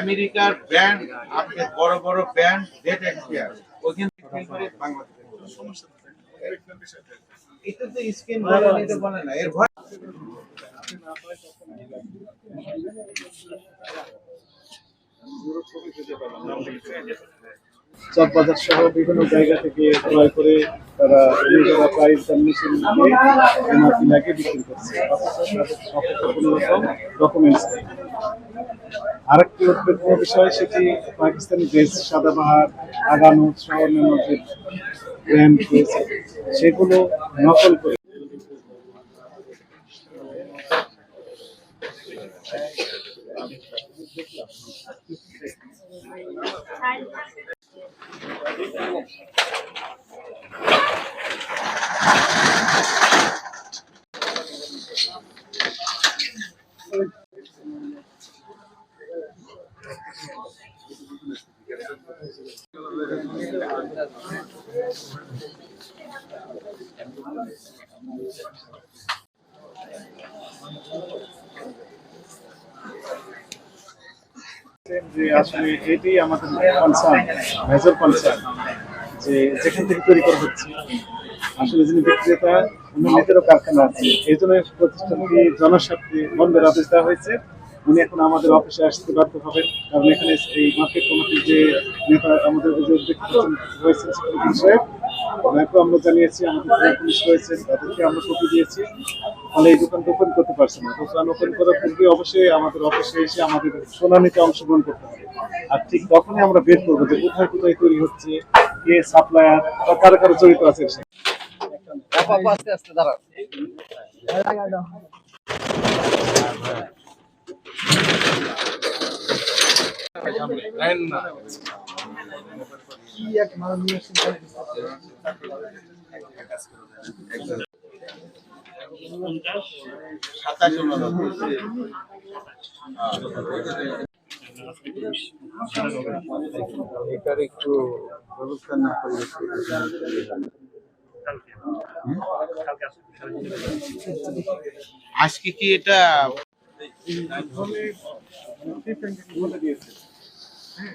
আমেরিকার ব্র্যান্ড আপনার বড় বড় ব্র্যান্ড ডেট এক্সপিয়ার ওইখান থেকে বাংলাদেশে। এটা তো স্কিন বলে না, পারে না এর ভয় চকবাজার সহ বিভিন্ন জায়গা থেকে ক্রয় করে তারা নিজেরা প্রাইস লাগিয়ে বিক্রি করছে। ডকুমেন্টস আরেকটি উদ্বেগনীয় বিষয় সেটি পাকিস্তানি দেশ সাদাবাহার আগানো সহ যে ব্র্যান্ড রয়েছে, সেগুলো নকল করে যে আসলে এটি আমাদের কনসার্ন মেজর কনসার্ন যে যেখান থেকে তৈরি করা হচ্ছে। আসলে যিনি বিক্রেতা উনি নিজেরও কারখানা আছে, এই জন্য প্রতিষ্ঠানটি জনস্বার্থে বন্ধের আদেশ দেওয়া হয়েছে। উনি এখন আমাদের অফিসে আসতে বাধ্য হবেন, কারণ এখানে এই মার্কেট কমিটির যে নেতা আমাদের রয়েছেন সাহেব। আমরা জানিয়েছি, আমাদের পুলিশ রয়েছেন তাদেরকে আমরা কপি দিয়েছি। ফলে এই দোকান ওপেন করতে পারছে না। দোকান ওপেন করার পূর্বে অবশ্যই আমাদের অফিসে এসে আমাদের শুনানিতে অংশগ্রহণ করতে হবে। আর ঠিক তখনই আমরা বের করব যে কোথায় কোথায় তৈরি হচ্ছে, কে সাপ্লায়ার বা কারও কারও জড়িত আছে। এটার একটু ব্যবস্থা না করলে আজকে কি এটা বলে দিয়েছে হ্যাঁ